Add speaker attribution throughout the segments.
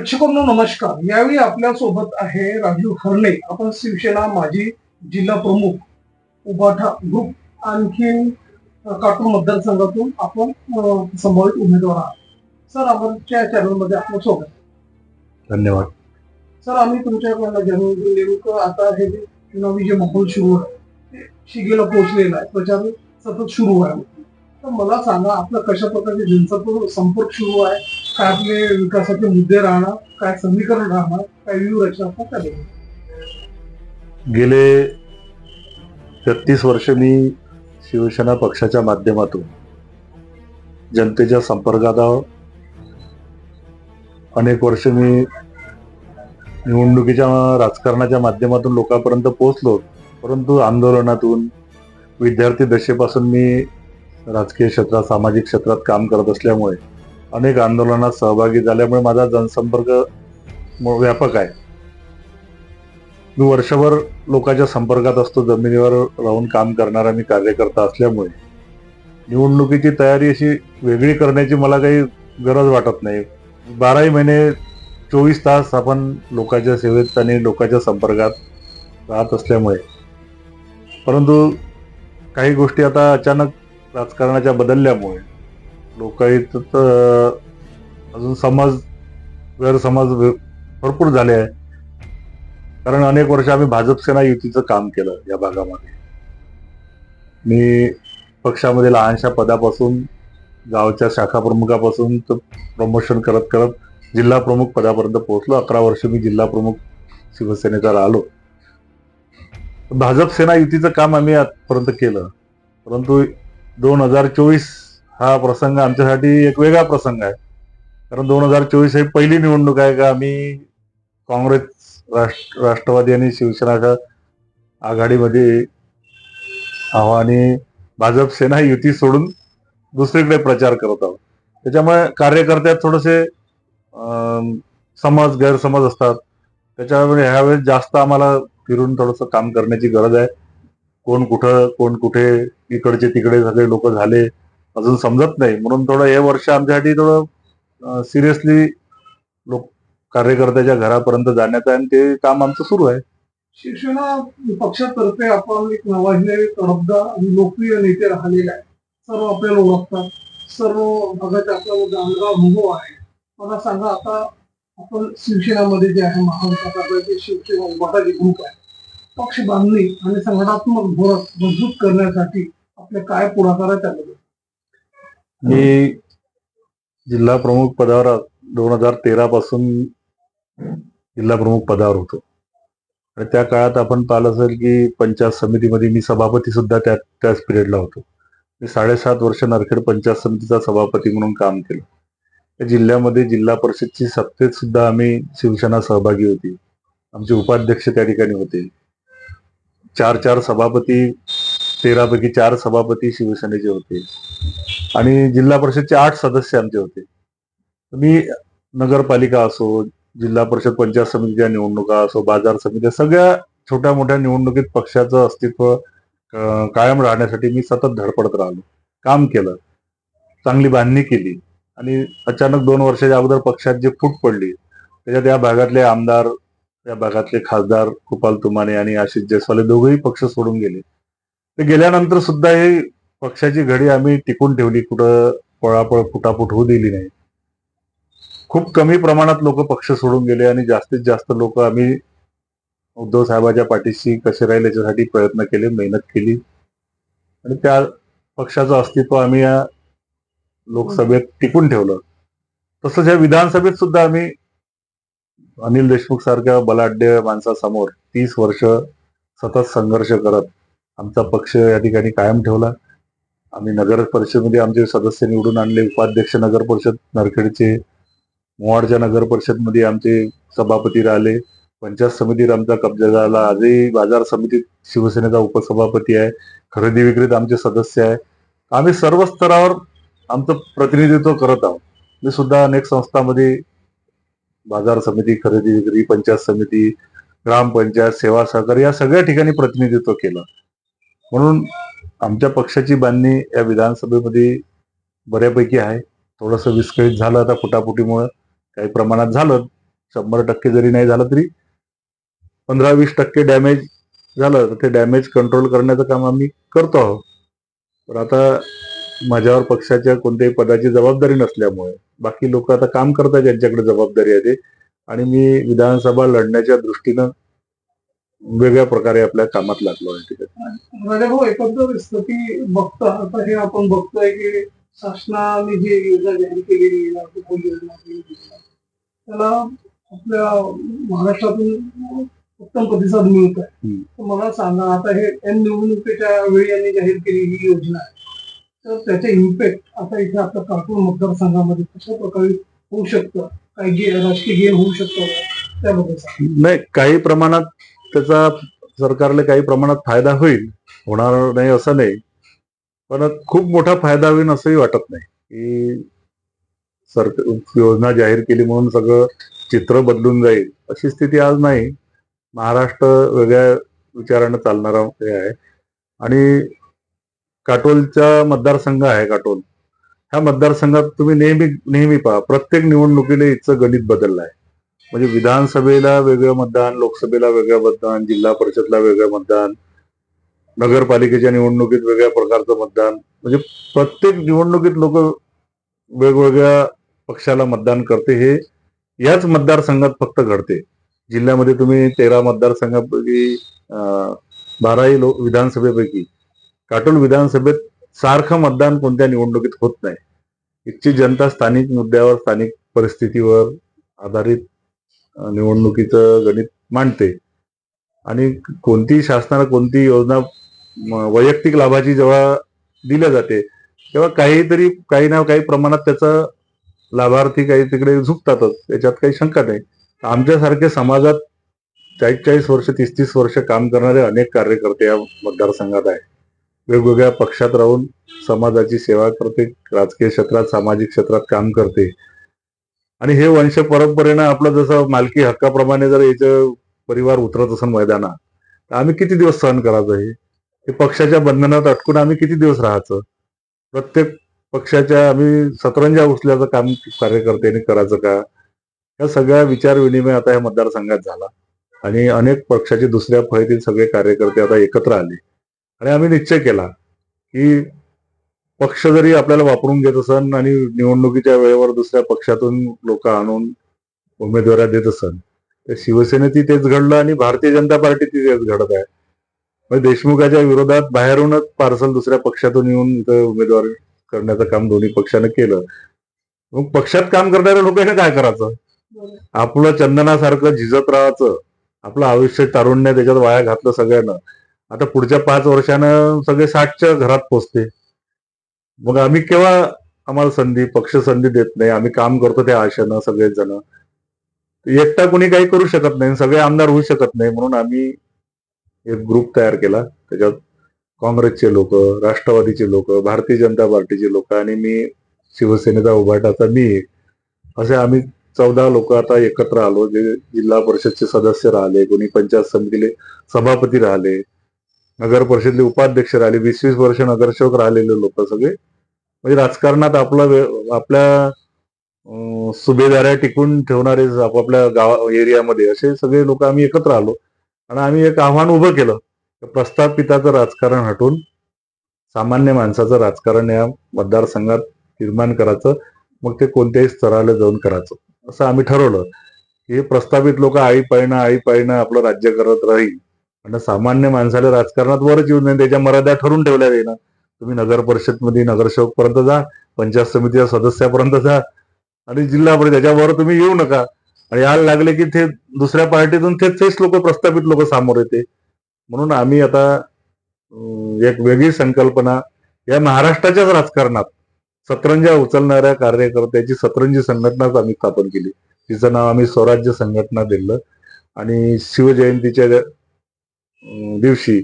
Speaker 1: प्रेक्षकांनो नमस्कार. यावेळी आपल्यासोबत आहे राजू हरणे आपण शिवसेना माजी जिल्हा प्रमुख उबाठा ग्रुप आणखीन अ, काटूर मतदारसंघातून आपण संभावित उमेदवार आहात. सर आमच्या चॅनलमध्ये आपलं स्वागत.
Speaker 2: धन्यवाद.
Speaker 1: सर आम्ही तुमच्याकडनं जाणून नेमकं आता हे चुनावी जे माहोल सुरू आहे शिगेला पोहोचलेला आहे. प्रचार सतत सुरू आहे. तर मला सांगा आपलं कशा प्रकारचे जनसंपर्क संपर्क सुरू आहे? काय आपले विकासाचे मुद्दे राहणार? काय समीकरण राहणार? काय व्यूहरचना काय
Speaker 2: गेले छत्तीस वर्ष मी शिवसेना पक्षाच्या माध्यमातून जनतेच्या संपर्कात आहो. अनेक वर्ष मी निवडणुकीच्या राजकारणाच्या माध्यमातून लोकांपर्यंत पोहोचलो परंतु आंदोलनातून विद्यार्थी दशेपासून मी राजकीय क्षेत्रात सामाजिक क्षेत्रात काम करत असल्यामुळे अनेक आंदोलनात सहभागी झाल्यामुळे माझा जनसंपर्क म- व्यापक आहे. मी वर्षभर लोकांच्या संपर्कात असतो जमिनीवर राहून काम करणारा मी कार्यकर्ता असल्यामुळे. निवडणुकीची तयारी अशी वेगळी करण्याची मला काही गरज वाटत नाही. बाराही महिने चोवीस तास आपण लोकांच्या सेवेत आणि लोकांच्या संपर्कात राहत असल्यामुळे. परंतु काही गोष्टी आता अचानक राजकारणाच्या बदलल्यामुळे लोकांत अजून समाज गैरसमाज भरपूर झाले आहे. कारण अनेक वर्ष आम्ही भाजप सेना युतीचं काम केलं या भागामध्ये. मी पक्षामध्ये लहानशा पदापासून गावच्या शाखा प्रमुखापासून तर प्रमोशन करत करत जिल्हा प्रमुख पदापर्यंत पोहोचलो. अकरा वर्ष मी जिल्हा प्रमुख शिवसेनेचा राहिलो. भाजप सेना युतीचं काम आम्ही आजपर्यंत केलं. परंतु दोन हजार चोवीस हा प्रसंग आमच्यासाठी एक वेगळा प्रसंग आहे. कारण दोन हजार चोवीस ही पहिली निवडणूक आहे का आम्ही काँग्रेस राष्ट्र राष्ट्रवादी आणि शिवसेनाच्या आघाडीमध्ये आहो आणि भाजप सेना ही युती सोडून दुसरीकडे प्रचार करत आहोत. त्याच्यामुळे कार्यकर्त्यात थोडेसे समाज समज गैरसमज असतात. त्याच्यामुळे ह्यावेळेस जास्त आम्हाला फिरून थोडंसं काम करण्याची गरज आहे. कोण कुठं कोण कुठे इकडचे तिकडे सगळे लोक झाले अजून समजत नाही. म्हणून थोडं हे वर्ष आमच्यासाठी थोडं सिरियसली लोक कार्यकर्त्याच्या घरापर्यंत जाण्याचं आहे आणि ते काम आमचं सुरू आहे.
Speaker 1: शिवसेना पक्षातर्फे आपण एक नावाजलेले तडफदार आणि लोकप्रिय नेते राहिलेले आहे सर्व आपल्याला ओळखतात. सर्व भागात आपल्याला चांगला अनुभव आहे. मला सांगा आता आपण शिवसेनामध्ये जे आहे महाविकास आघाडीचे शिवसेना उभाटा जे ग्रुप आहे पक्ष बांधणी आणि संघटनात्मक धोरण मजबूत करण्यासाठी आपल्या काय पुढाकार
Speaker 2: मी जिल्हा प्रमुख पदावर दोन हजार तेरा पासून जिल्हा प्रमुख पदावर होतो. आणि त्या काळात आपण पाहिलं असेल की पंचायत समितीमध्ये मी सभापती सुद्धा त्या त्याच पिरियडला होतो. मी साडेसात वर्ष नरखेड पंचायत समितीचा सभापती म्हणून काम केलं. त्या जिल्ह्यामध्ये जिल्हा परिषदची सत्तेत सुद्धा आम्ही शिवसेना सहभागी होती. आमचे उपाध्यक्ष त्या ठिकाणी होते. चार चार सभापती तेरापैकी चार सभापती शिवसेनेचे होते. आणि जिल्हा परिषदचे आठ सदस्य आमचे होते. मी नगरपालिका असो जिल्हा परिषद पंचायत समितीच्या निवडणुका असो बाजार समित्या सगळ्या छोट्या मोठ्या निवडणुकीत पक्षाचं अस्तित्व कायम राहण्यासाठी मी सतत धडपडत राहिलो. काम केलं. चांगली बांधणी केली. आणि अचानक दोन वर्षाच्या अगोदर पक्षात जे फूट पडली त्याच्यात या भागातले आमदार या भागातले खासदार गोपाल तुमाने आणि आशिष जयस्वाल दोघेही पक्ष सोडून गेले. ते गेल्यानंतर सुद्धा हे पक्षाची घडी आम्ही टिकून ठेवली कुठं पळापळ फुटाफूट होऊ दिली नाही. खूप कमी प्रमाणात लोक पक्ष सोडून गेले आणि जास्तीत जास्त लोक आम्ही उद्धव साहेबाच्या पाठीशी कसे राहील याच्यासाठी प्रयत्न केले मेहनत केली. आणि त्या पक्षाचं अस्तित्व आम्ही या लोकसभेत टिकून ठेवलं. तसंच या विधानसभेत सुद्धा आम्ही अनिल देशमुख सारख्या बलाढ्य माणसासमोर तीस वर्ष सतत संघर्ष करत आमचा पक्ष या ठिकाणी कायम ठेवला. आम्ही नगर परिषदमध्ये आमचे सदस्य निवडून आणले. उपाध्यक्ष नगर परिषद नरखेडचे मोवाडच्या नगर परिषदमध्ये आमचे सभापती राहिले. पंचायत समितीत आमचा कब्जा झाला. आजही बाजार समितीत शिवसेनेचा उपसभापती आहे. खरेदी विक्रीत आमचे सदस्य आहे. आम्ही सर्व स्तरावर आमचं प्रतिनिधित्व करत आहोत. मी सुद्धा अनेक संस्थांमध्ये बाजार समिती खरेदी विक्री पंचायत समिती ग्रामपंचायत सेवा सहकारी या सगळ्या ठिकाणी प्रतिनिधित्व केलं. म्हणून आमच्या पक्षाची बांधणी या विधानसभेमध्ये बऱ्यापैकी आहे. थोडंसं विस्कळीत झालं आता फुटाफुटीमुळं. काही प्रमाणात झालं. शंभर टक्के जरी नाही झालं तरी पंधरा वीस टक्के डॅमेज झालं. तर ते डॅमेज कंट्रोल करण्याचं काम आम्ही करतो आहोत. तर आता माझ्यावर पक्षाच्या कोणत्याही पदाची जबाबदारी नसल्यामुळे. बाकी लोक आता काम करतात ज्यांच्याकडे जबाबदारी आहे ते. आणि मी विधानसभा लढण्याच्या दृष्टीनं वेगळ्या प्रकारे आपल्या कामात लागलो आहे.
Speaker 1: राजाभाऊ एकत्र स्थिती बघता आता हे आपण बघतोय की शासनाने जी योजना जाहीर केलेली त्याला आपल्या महाराष्ट्रातून उत्तम प्रतिसाद मिळत आहे मला सांगा आता हे एन निवडणुकीच्या वेळी यांनी जाहीर केलेली ही योजना आहे. तर त्याचे इम्पॅक्ट आता इथे आपल्या काटून मतदारसंघामध्ये कशा प्रकारे होऊ शकतं? काही गे राजकीय गेम होऊ शकतं त्याबद्दल
Speaker 2: नाही काही प्रमाणात त्याचा सरकारला काही प्रमाणात फायदा होईल होणार नाही असं नाही. पण खूप मोठा फायदा होईल असंही वाटत नाही. की सरकार योजना जाहीर केली म्हणून सगळं चित्र बदलून जाईल अशी स्थिती आज नाही. महाराष्ट्र वेगळ्या विचारानं चालणारा हे आहे. आणि काटोलचा मतदारसंघ आहे काटोल. ह्या मतदारसंघात तुम्ही नेहमी नेहमी पहा प्रत्येक निवडणुकीला इथचं गणित बदललं आहे. म्हणजे विधानसभेला वेगळं मतदान लोकसभेला वेगळं मतदान जिल्हा परिषदला वेगळं मतदान नगरपालिकेच्या निवडणुकीत वेगळ्या प्रकारचं मतदान. म्हणजे प्रत्येक निवडणुकीत लोक वेगवेगळ्या पक्षाला मतदान करते. हे याच मतदारसंघात फक्त घडते. जिल्ह्यामध्ये तुम्ही तेरा मतदारसंघापैकी बाराही लोक विधानसभेपैकी काटोल विधानसभेत सारखं मतदान कोणत्या निवडणुकीत होत नाही? इथची जनता स्थानिक मुद्द्यावर स्थानिक परिस्थितीवर आधारित निवडणुकीचं गणित मांडते. आणि कोणती शासनाला कोणती योजना म, वैयक्तिक लाभाची जेव्हा दिल्या जाते तेव्हा काहीतरी काही ना काही प्रमाणात त्याचा लाभार्थी काही तिकडे झुकतातच त्याच्यात काही शंका नाही. आमच्यासारख्या समाजात चाळीस चाळीस वर्ष तीस तीस वर्ष काम करणारे अनेक कार्यकर्ते या मतदारसंघात आहे वेगवेगळ्या पक्षात राहून समाजाची सेवा करते राजकीय क्षेत्रात सामाजिक क्षेत्रात काम करते. आणि हे वंश परंपरेनं आपलं जसं मालकी हक्काप्रमाणे जर याचं परिवार उतरत असेल मैदानात तर आम्ही किती दिवस सहन करायचं हे? हे पक्षाच्या बंधनात अटकून आम्ही किती दिवस राहायचं? प्रत्येक पक्षाच्या आम्ही सतरंजा उचल्याचं काम कार्यकर्त्यांनी करायचं का? या सगळ्या विचार विनिमय आता या मतदारसंघात झाला. आणि अनेक पक्षाचे दुसऱ्या फळीतील सगळे कार्यकर्ते आता एकत्र आले. आणि आम्ही निश्चय केला की पक्ष जरी आपल्याला वापरून घेत असन आणि निवडणुकीच्या वेळेवर दुसऱ्या पक्षातून लोक आणून उमेदवाऱ्या देत असन तर शिवसेनेची तेच घडलं आणि भारतीय जनता पार्टीची तेच घडत आहे. म्हणजे देशमुखाच्या विरोधात बाहेरूनच पार्सल दुसऱ्या पक्षातून येऊन इथं उमेदवार करण्याचं काम दोन्ही पक्षानं केलं. मग पक्षात काम करणाऱ्या लोकांना काय करायचं? आपलं चंदनासारखं झिजत राहायचं. आपलं आयुष्य तारुण्य त्याच्यात वाया घातलं सगळ्यांना. आता पुढच्या पाच वर्षानं सगळे साठच्या घरात पोचते. मग आम्ही केव्हा आम्हाला संधी पक्ष संधी देत नाही आम्ही काम करतो त्या आशेनं सगळेच जण. एकटा कोणी काही करू शकत नाही सगळे आमदार होऊ शकत नाही म्हणून आम्ही एक ग्रुप तयार केला. त्याच्यात काँग्रेसचे लोक राष्ट्रवादीचे लोक भारतीय जनता पार्टीचे लोक आणि मी शिवसेनेचा उभाटाचा मी असे आम्ही चौदा लोक आता एकत्र आलो जे जिल्हा परिषदचे सदस्य राहिले कोणी पंचायत समितीले सभापती राहिले नगर परिषदले उपाध्यक्ष राहिले वीस वीस वर्ष नगरसेवक राहिलेले लोक सगळे. म्हणजे राजकारणात आपला आपल्या सुभेदाऱ्या टिकून ठेवणारे आपापल्या गावा एरियामध्ये असे सगळे लोक आम्ही एकत्र आलो. आणि आम्ही एक आव्हान उभं केलं प्रस्थापिताचं राजकारण हटून सामान्य माणसाचं राजकारण या मतदारसंघात निर्माण करायचं मग ते कोणत्याही स्तराला जाऊन करायचं. असं आम्ही ठरवलं की हे प्रस्थापित लोक आई पाळणं आई पाळणं आपलं राज्य करत राहील. आणि सामान्य माणसाला राजकारणात वरच येऊन नये त्याच्या मर्यादा ठरून ठेवल्या जाईना तुम्ही नगर परिषदमध्ये नगरसेवक पर्यंत जा पंचायत समितीच्या सदस्यापर्यंत जा. आणि जिल्हा परिषद त्याच्यावर तुम्ही येऊ नका. आणि यायला लागले की ते दुसऱ्या पार्टीतून ते तेच लोक प्रस्थापित लोक समोर येते. म्हणून आम्ही आता एक वेगळी संकल्पना या महाराष्ट्राच्याच राजकारणात सतरंजा उचलणाऱ्या कार्यकर्त्याची सतरंजी संघटनाच आम्ही स्थापन केली. तिचं नाव आम्ही स्वराज्य संघटना दिलं. आणि शिवजयंतीच्या दिवशी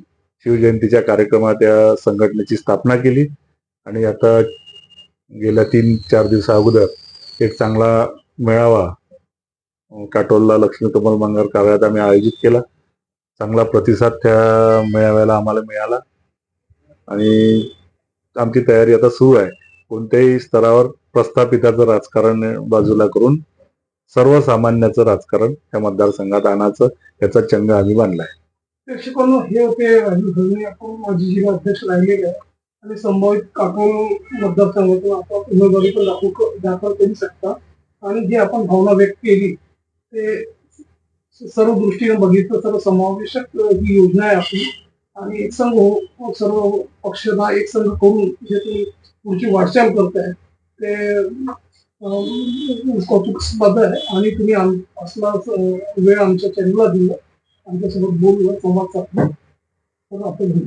Speaker 2: शिवजयंतीच्या कार्यक्रमात या संघटनेची स्थापना केली. आणि आता गेल्या तीन चार दिवसा अगोदर एक चांगला मेळावा काटोलला लक्ष्मी कमल मंगार कार्यालयात आम्ही आयोजित केला. चांगला प्रतिसाद त्या मेळाव्याला आम्हाला मिळाला. आणि आमची तयारी आता सुरू आहे. कोणत्याही स्तरावर प्रस्थापिताचं राजकारण बाजूला करून सर्वसामान्याचं राजकारण या मतदारसंघात आणायचं याचा चंग आम्ही बांधला आहे
Speaker 1: प्रेक्षकांना हे होते राजू धरणे. आपण माजी जिल्हा अध्यक्ष राहिलेले आहे. आणि संभावित काकून मतदारसंघातून आपण उमेदवारी पण दाखव दाखल करू शकता. आणि जी आपण भावना व्यक्त केली ते सर्व दृष्टीने बघितलं सर्व समावेशक ही योजना आहे आपली. आणि एक संघ हो-, हो सर्व पक्षांना एक संघ करून जे तुम्ही पुढची वाटचाल करताय ते अं, कौतुकास्पद आहे. आणि तुम्ही आम- असला वेळ आमच्या चॅनलला दिला. आमच्यासोबत बोललं संवाद साधला तर आपण